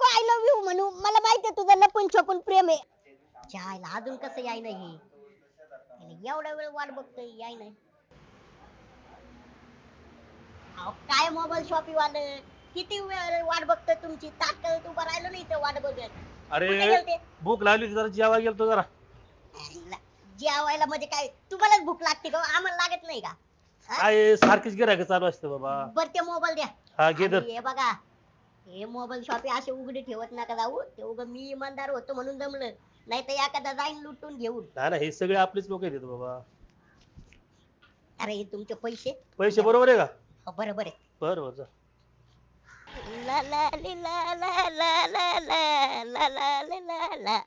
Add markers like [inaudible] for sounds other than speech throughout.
नको I love you म्हणू. मला माहितीये तुझं लपून छपून प्रेम आहे. चायला अजून कसं याय नाही एवढा वेळ वाट बघतोय याय नाही. अहो, काय मोबाईल शॉपिंग वाले? किती वेळ वाट बघतोय तुमची? तात्काळ उभं राहिलो नाही तर वाट बघत. कुठे अरे गेलते? भूक लागली होती जरा जेवा गेलतो जरा. जेवायला म्हणजे काय? तुम्हालाच भूक लागते का आम्हाला लागत नाही का? काय सारखीच गिरायक चालू असते बाबा. बर ते मोबाईल द्या. हा घे आणि हे बघा. हे मोबाईल शॉपी असे उघडे ठेवत नका जाऊ. ते उग मी इमानदार होतो म्हणून जमलं. नाही तर एखादा जाईन लुटून घेऊन. ना हे सगळे आपलेच लोक येतात बाबा. अरे हे तुमचे पैसे? पैसे बरोबर आहे का? हो, बरोबर आहे. बर बर जा. ला ला ली ला ला ला ला ला ला ला ली ला ला.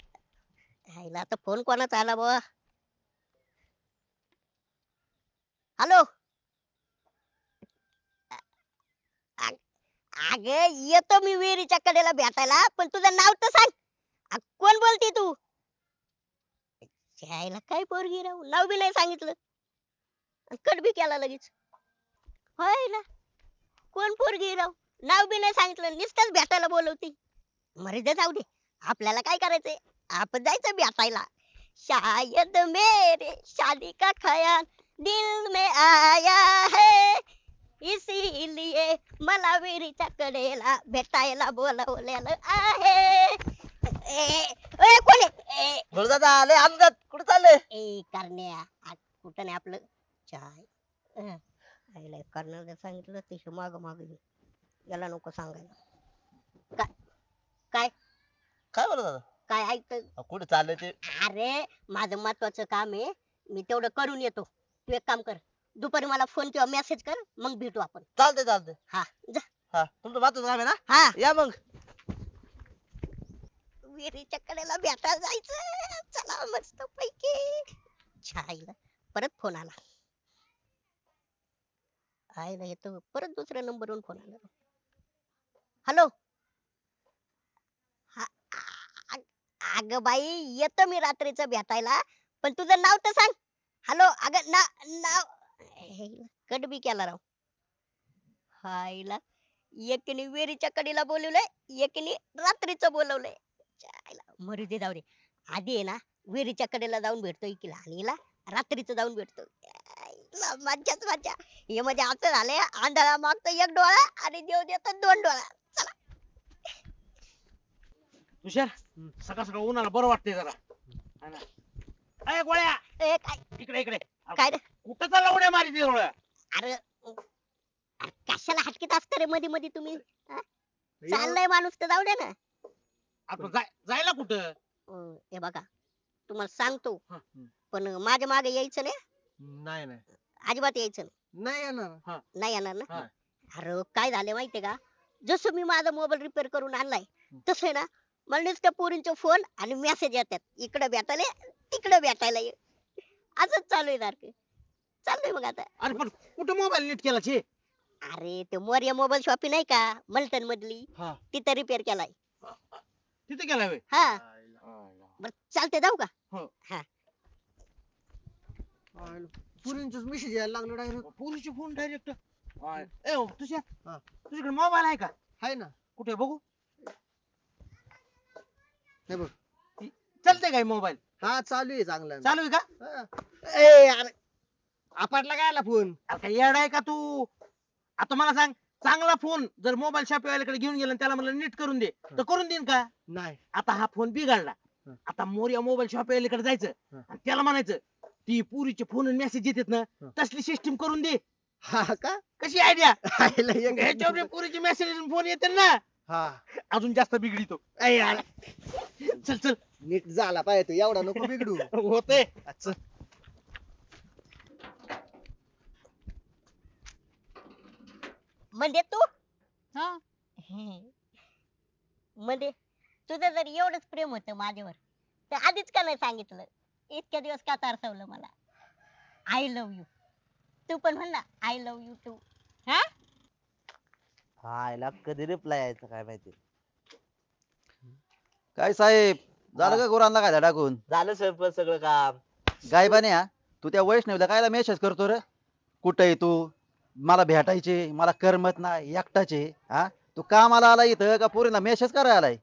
आईला आता फोन कोणाचा आला बुवा? हॅलो? अग येतो मी विहिरीच्या कडेला भेटायला पण तुझं नाव तर सांग. अ, कोण बोलती तू? यायला काय पोरगी राहू नाव बी नाही सांगितलं. कट बी केला लगेच. होय ना? कोण पोरगी राव? नाव बी नाही सांगितलं नुसतंच भेटायला बोलवती. मरे दे जाऊ दे. आपल्याला काय करायचंय? आपण जायचं भेटायला. शायद मेरे शादी का ख्याल दिल में आया है? इसीलिए मला विहिरीच्या कडेला भेटायला बोलवलेलं आहे. कोण आहे? ए, दादा आले आमदार. कुठे चालले? ए करण्या. आ, कुठं नाही आपलं? चाय. अं, आईला करण्याला सांगितलं तिथे माग माग याला नको सांगायला. काय काय? काय बोलत दादा काय ऐकत कुठे चालले ते? अरे माझं महत्वाचं काम आहे मी तेवढं करून येतो. तू एक काम कर. दुपारी मला फोन किंवा मेसेज कर मग भेटू आपण. चालते चालते हा जा. हा तुमचं काम आहे ना? हा. या मग. विहिरीच्या कडेला भेटायला जायचं चला मस्त पैकी छाईला परत फोन आला. आईला येतो परत दुसऱ्या नंबरवरून फोन आला. हॅलो अग बाई येतो मी रात्रीचं भेटायला. पण तुझं नाव तर सांग. हॅलो अग ना नाव कट बी केला राव. हायला. एकीने विहिरीच्या कडीला बोलवलंय एकीने रात्रीचं बोलवलंय. मरू दे जाऊ दे. आधी आहे ना विहिरीच्या कडेला जाऊन भेटतो इकीला आणि हिला रात्रीचं जाऊन भेटतो. मज्जाच मज्जा. हे म्हणजे असं झालंय आंधळा मागतो एक डोळा आणि देव देतो दोन डोळा. तुषार सकाळ सकाळ उन्हाला बरं वाटतंय जरा. हा ना. गोळ्या. ए काय? इकडे इकडे. काय रे? कुठं चालला उड्या मारी अरे अरे कशाला हटकीत असतं रे मध्ये मध्ये तुम्ही? चाललंय माणूस तर जाऊ दे ना. आपण जाय जायला कुठं? अं, हे बघा तुम्हाला सांगतो. हा. पण माझ्या मागे यायचं नाही? नाही नाही. अजिबात यायचं नाही. येणार. नाही येणार ना? हा. अरे काय झालं माहितीये का? जसं मी माझा मोबाईल रिपेअर करून आणलाय तसं आहे ना मला नुसत्या पोरींचे फोन आणि मेसेज येतात. इकडे भेटायला ये, तिकडे भेटायला ये. असंच चालू आहे सारखं. चाललंय मग आता. अरे पण कुठं मोबाईल नीट केला छे अरे ते मोर्या मोबाईल शॉपी नाही का? मलटण मधली. हा. तिथं रिपेअर केलाय. तिथे गेला वे हा. बर चालते जाऊ का? हो. हा. मेसेज यायला लागलो डायरेक्ट पोलीसचे फोन डायरेक्ट ए ओ, हा. तुझ्याकडे मोबाईल आहे का? आहे ना. कुठे बघू? हे बघ. चालतंय काय मोबाईल? हा चालू आहे चांगला. चालू आहे का? हा. ए अरे आपटला काय आला फोन अरे काय येड आहे का तू? आता मला सांग चांगला फोन जर मोबाईल शॉप वाल्याकडे घेऊन गेला आणि त्याला म्हणलं नीट करून दे. तर करून देईन का? नाही. आता हा फोन बिघडला. हं. आता मोर्या मोबाईल शॉप वाल्याकडे जायचं. हं. आणि त्याला म्हणायचं ती पुरीचे फोन मेसेज येतात ना हं. तसली सिस्टीम करून दे. हा का? कशी आयडिया [laughs] आयला एक- ह्याच्यावर पुरीचे मेसेज फोन येते ना. हा. अजून जास्त बिघडितो ए यार, चल चल. नीट झाला पाहिजे एवढा नको बिघडू. [laughs] होते अच्छा म्हणजे तू? म्हणजे तुझं जर एवढंच प्रेम होतं माझ्यावर तर आधीच का नाही सांगितलं? इतक्या दिवस का तारसवलं मला? आय लव्ह यू तू पण म्हण ना आय लव्ह यू टू हा? याला कधी रिप्लाय यायचा काय माहिती? काय साहेब झालं का गुरांना काय टाकून? झालं सरपंच सगळं काम. गायबाने हा तू त्या वैष्णवीला कायला मेसेज करतो रे? कुठे आहे तू? मला भेटायचे मला करमत नाही एकटाचे हा? तू कामाला आला इथं का पोरीला मेसेज करायला आलाय?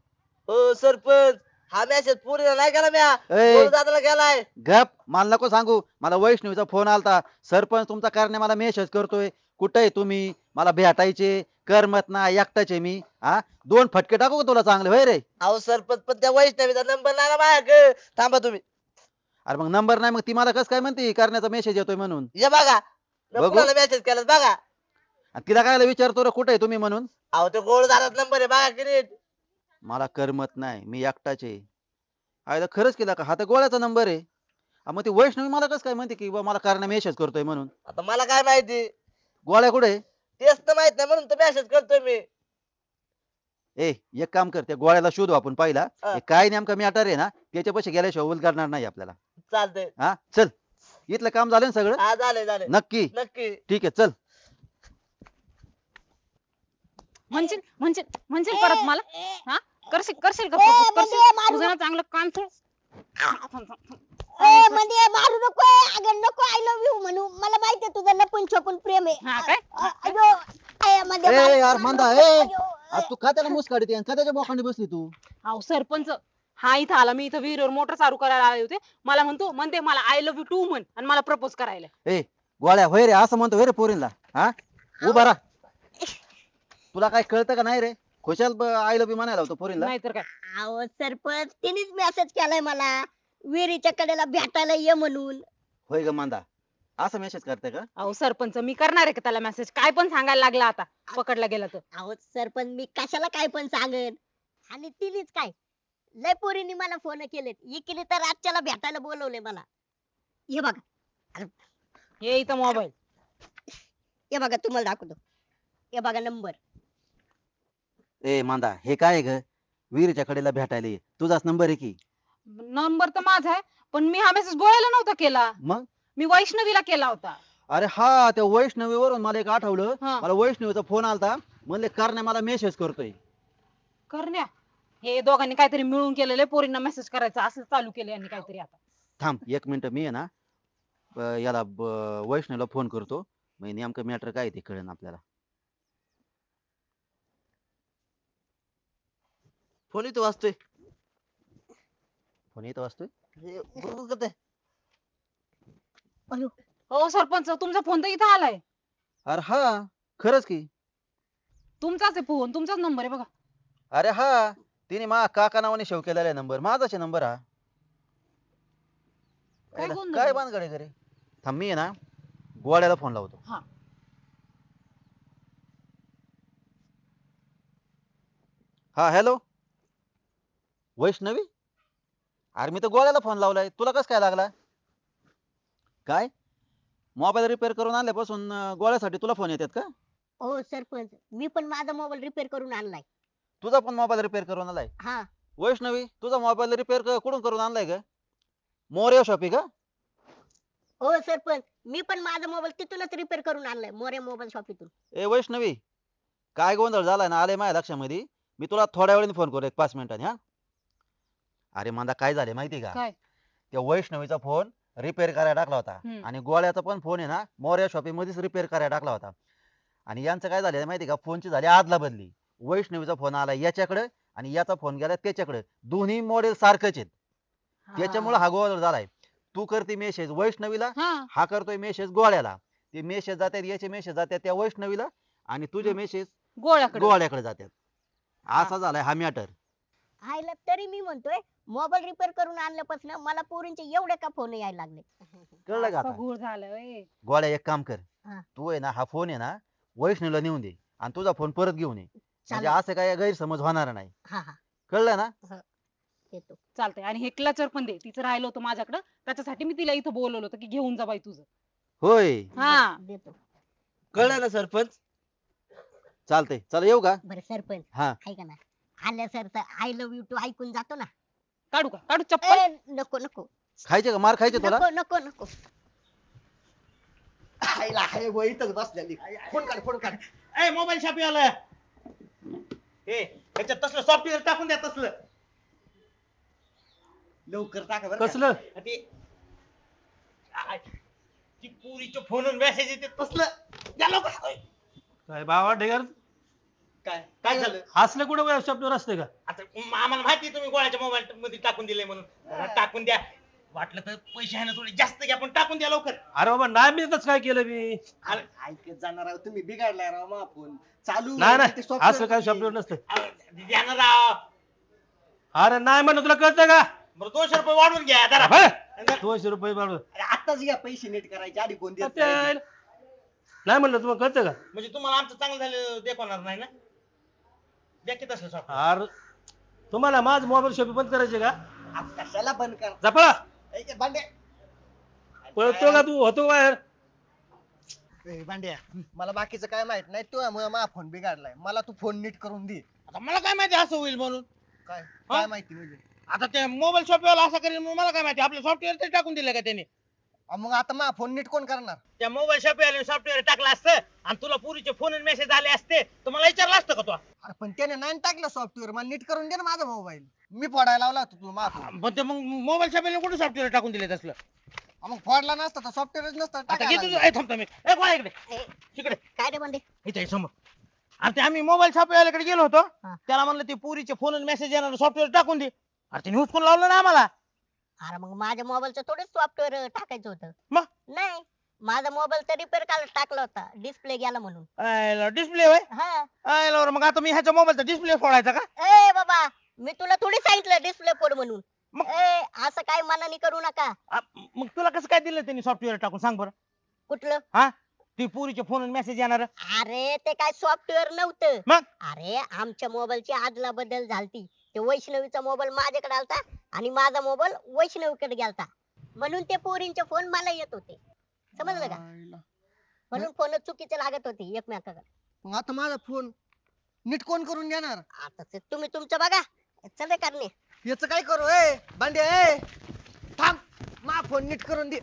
हो सरपंच हा मेसेज पुरीला नाही केला म्या. ए दादाला गेलाय. गप मला नको सांगू. मला वैष्णवीचा फोन आलता. सरपंच तुमचा करणे मला मेसेज करतोय. कुठे तुम्ही? मला भेटायचे करमत ना एकटाचे मी हा? दोन फटके टाकू का तुला चांगले? होय रे? अहो सरपंच पण त्या वैष्णवीचा नंबर ना माझ्याकडे थांबा तुम्ही. अरे मग नंबर नाही मग ती मला कसं काय म्हणते? करण्याचा मेसेज येतोय म्हणून. हे बघा. मेसेज केला बघा. आणि तिला काय विचारतो रे कुठे तुम्ही म्हणून? अहो तो गोळदारात नंबर आहे बघा किती मला करमत नाही मी एकटाचे आयला खरंच केला का? हा तर गोळ्याचा नंबर आहे. मग ती वैष्णवी मला कसं काय म्हणते की बा मला करण्या मेसेज करतोय म्हणून? आता मला काय माहिती? गोळ्या कुठे तेच तर माहीत नाही म्हणून तर मेसेज करतोय मी. ए एक काम कर त्या गोळ्याला शोधू आपण पहिला. हा. हे काय नेमका मॅटर आहे ना त्याच्यापाशी गेल्याशिवाय उलगडणार नाही आपल्याला. चालतंय. हा चल. इथलं काम झालं ना सगळं? हा झालंय झालंय. नक्की. नक्की. ठीक आहे चल. म्हणशील म्हणशील म्हणशील परत मला? हा? करशील करशील का ए, propose? म्हणजे करशील? मारू तुझं ना चांगलं कान ठेव. ए, म्हणजे मारू नको अगं नको आय लव्ह यू म्हणू. मला माहितीये तुझं लपून छपून प्रेम आहे. काय? अ- अयो ए, म्हणजे ए, मारू- यार, मारू मंदा, नको. ए. अयो, आज तू का त्याला मुसकाडते आणि का त्याच्या बोखांडी बसली तू. अहो सरपंच हा इथं आला. मी इथं विहिरीवर मोटर चालू करायला आले होते. मला म्हणतो म्हणते मला आय लव्ह यू टू म्हण आणि मला प्रपोज करायला. ए गोळ्या होय रे असं म्हणतो होय रे पोरींला. हा? उभा राहा. तुला काय कळतं का नाही रे? खुशाल आय लव्ह म्हणायला होतो पोरींला. नाहीतर काय? अहो सरपंच तिनेच मेसेज केलाय मला. विहिरीच्या कडेला भेटायला ये म्हणून. होय ग मांदा. असं मेसेज करते का? अहो सरपंच मी करणार आहे का त्याला मेसेज काय पण सांगायला लागला आता पकडला गेला तर. अहो सरपंच मी कशाला काय पण सांगेन? आणि तिनेच काय? लय पोरींनी मला फोन केलेत. इकिली तर आजच्याला भेटायला बोलवले मला. हे बघा. हे इथं मोबाईल हे बघा तुम्हाला दाखवतो. हे बघा नंबर ए मांदा हे काय ग? विहिरीच्या कडेला भेटायला ये. तुझाच नंबर आहे की? नंबर तर माझा आहे पण मी हा मेसेज गोळ्याला नव्हता केला. मग? मी वैष्णवीला केला होता. अरे हा त्या वैष्णवीवरून मला एक आठवलं. हा. मला वैष्णवीचा फोन आलता. म्हणले करण्या मला मेसेज करतोय. करण्या? हे दोघांनी काहीतरी मिळून केलेलं आहे, पोरींना मेसेज करायचा असं चालू केलं यांनी काहीतरी आता. थांब एक मिनिट मी आहे ना याला ब- वैष्णवीला फोन करतो. मग नेमकं मॅटर काय आहे ते कळेल आपल्याला. फोन इथं वाजतोय. फोन येतो वाजतोय हे? हो सरपंच तुमचा फोन तर इथं आलाय. अरे हा खरंच की. तुमचाच आहे फोन तुमचाच नंबर आहे बघा. अरे हा तिने मा काका नावाने शेव केलेला नंबर. माझाच नंबर हा. काय याला गोंधळ काय आहे? बांधगडे करे थांब मी आहे ना गोळ्याला फोन लावतो. हा. हा हॅलो? वैष्णवी? अरे मी तर गोळ्याला फोन लावलाय. तुला कस काय लागला? काय? मोबाईल रिपेअर करून आणल्यापासून अं, गोळ्यासाठी तुला फोन येतात का? हो सरपंच. मी पण माझा मोबाईल रिपेअर करून आणलाय. तुझा पण मोबाईल रिपेअर करून आलाय? हा. वैष्णवी तुझा मोबाईल रिपेअर कुठून करून आणलाय का मोर्या शॉपी का? हो सरपंच. मी पण माझा मोबाईल तिथूनच रिपेअर करून आणलाय मोऱ्या मोबाईल शॉपीतून ए वैष्णवी काय गोंधळ झालाय ना? आले माझ्या लक्षामध्ये. मी तुला थोड्या वेळाने फोन करू एक पाच मिनिटांनी हा? अरे मला काय झाले माहिती का? काय? त्या वैष्णवीचा फोन रिपेअर करायला टाकला होता. हम्म. आणि गोळ्याचा पण फोन आहे ना मोर्या शॉपिंग मध्येच रिपेअर करायला टाकला होता. आणि यांचं काय झालं माहिती का? फोनची झाली आदला बदली. वैष्णवीचा फोन आला याच्याकडे आणि याचा फोन गेला त्याच्याकडे. दोन्ही मॉडेल सारखंच आहेत. त्याच्यामुळे हा गोंधळ झालाय. तू करते मेसेज वैष्णवीला हा. हा करतोय मेसेज गोळ्याला. ते मेसेज जातात याचे मेसेज जातात त्या वैष्णवीला आणि तुझे मेसेज गोळ्याकडे. गोळ्याकडे जातात. असा झालाय हा मॅटर आयला तरी मी म्हणतोय मोबाईल रिपेअर करून आणल्यापासून मला पोरींचे एवढे का फोन यायला लागले? [laughs] कळलं का आता? घोळ व्हय. गोळ्या एक काम कर. हा. तू आहे ना हा फोन आहे ना वैष्णवीला नेऊन दे आणि तुझा फोन परत घेऊन ये. म्हणजे चालेल. असं काय गैरसमज होणार नाही. हा हा. कळलं ना? येतो. चालतंय. आणि हे क्लचर पण दे. तिचं राहिलं होतं माझ्याकडं. त्याच्यासाठी मी तिला इथं बोलवलं होतं की घेऊन जा बाई तुझं. होय. हा. देतो. कळलं ना सरपंच? चालतंय. चला येऊ का? बरं सरपंच. हा. ऐका ना. आल्या sir I love you too ऐकून जातो ना. काढू का? काढू चप्पल? ए, नको नको. खायचे का? मार खायचे तुला? नको नको नको. आईला हाय व इथंच बसलेली. फोन काढ फोन काढ. ए मोबाईल शॉपी आलं. हे त्याच्यात तसलं सॉफ्टवेअर टाकून द्या तसलं. लवकर टाका बरं का. कसलं? ते ती पुरीच्या फोनवर मेसेज येते तसलं. द्या लवकर. काय भावा ढेगर? काय? काय झालं? असलं कुठं सॉफ्टवेअर असते का? आता म- आम्हाला माहिती आहे तुम्ही गोळ्याच्या मोबाईल मध्ये टाकून दिले म्हणून. जरा टाकून द्या. वाटलं तर पैसे आहे ना थोडे जास्त घ्या पण टाकून द्या लवकर. अरे बाबा नाही मी तसं काय केलं मी? अरे. ऐकत जाणार राव तुम्ही बिघडलाय राव मग फोन चालू नाही नाही असं काय. सॉफ्टवेअर नसतं अहो, द्या ना राव. अरे नाही म्हणलं तुला कळतं का? बरं दोनशे रुपये वाढवून घ्या जरा. अबे, दोनशे रुपये वाढव. अरे आत्ताच घ्या पैसे नीट करायचे आधी कोण देत नाही. म्हणलं तुम्हाला कळतं का? म्हणजे तुम्हाला आमचं चांगलं झालं देखवणार नाही ना? द्या की तसं सॉफ्ट अरे तुम्हाला माझ मोबाईल शॉपिंग बंद करायचे का? आता कशाला बंद कर जपळा ए, ए, भांड्या पळतो का तू? होतो बाहेर. ए, भांड्या मला बाकीचं काय माहीत नाही तू माझा फोन बिघडलाय. मला तू फोन नीट करून दे. आता मला काय माहिती असं होईल म्हणून? काय? काय माहिती म्हणजे? आता त्या मोबाईल शॉपवाला असं करेल म्हणून मला काय माहिती? आपलं सॉफ्टवेअर तरी टाकून दिलं का त्यांनी? मग आता माझा फोन नीट कोण करणार? त्या मोबाईल शॉपवाल्याने सॉफ्टवेअर टाकलं असतं आणि तुला पुरीचे फोन मेसेज आले असते तर मला विचारलं असतं का तू? अरे पण त्याने नाही टाकलं सॉफ्टवेअर मला नीट करून दे ना माझा मोबाईल मी फोडायला लावला होता तुला माझा phone. पण ते मग मोबाईल शॉपवाल्याने कुठे सॉफ्टवेअर टाकून दिले तसलं? अ, मग फोडला नसता तर सॉफ्टवेअरच नसतं. आता टाकायला किती लागलं. ए, थांब थांब एक. ए, इकडे. ए, इकडे. काय रे म्हणते इथे समोर. आणि ते आम्ही मोबाईल शॉपवाल्याकडे गेलो होतो. हा. त्याला म्हणलं ते पुरीचे फोन मेसेज येणार सॉफ्टवेअर टाकून दे. अरे त्याने हुसकून लावलं ना आम्हाला. अरे मग माझ्या मोबाईलचं थोडंच सॉफ्टवेअर टाकायचं होतं. मग? नाही माझा मोबाईल तर रिपेअर करायला टाकला होता डिस्प्ले गेला म्हणून. डिस्प्ले होय? हा. आय लवर, मग आता मी ह्याच्या मोबाईलचा डिस्प्ले फोडायचा का? ए बाबा मी तुला थोडी सांगितलं डिस्प्ले फोड म्हणून. मग? ए असं काय मनाने करू नका. आ, मग तुला कसं काय दिलं त्यांनी सॉफ्टवेअर टाकून? सांग बरं. कुठलं? हा? ती पुरीचे फोन मेसेज येणार. अरे ते काय सॉफ्टवेअर नव्हतं. मग? अरे आमच्या मोबाईलची आदला बदल झालती. ते वैष्णवीचा मोबाईल माझ्याकडे आलता आणि माझा मोबाईल वैष्णवीकडे गेलता. म्हणून ते पोरींचे फोन मला येत होते. समजलं का. म्हणून फोन चुकीचे लागत होते एकमेकाकडे मग आता माझा फोन नीट कोण करून देणार आता ते तुम्ही तुमचं बघा. चल करणे. याच काय करू? ए भांड्या ए थांब. माझा फोन नीट करून दे.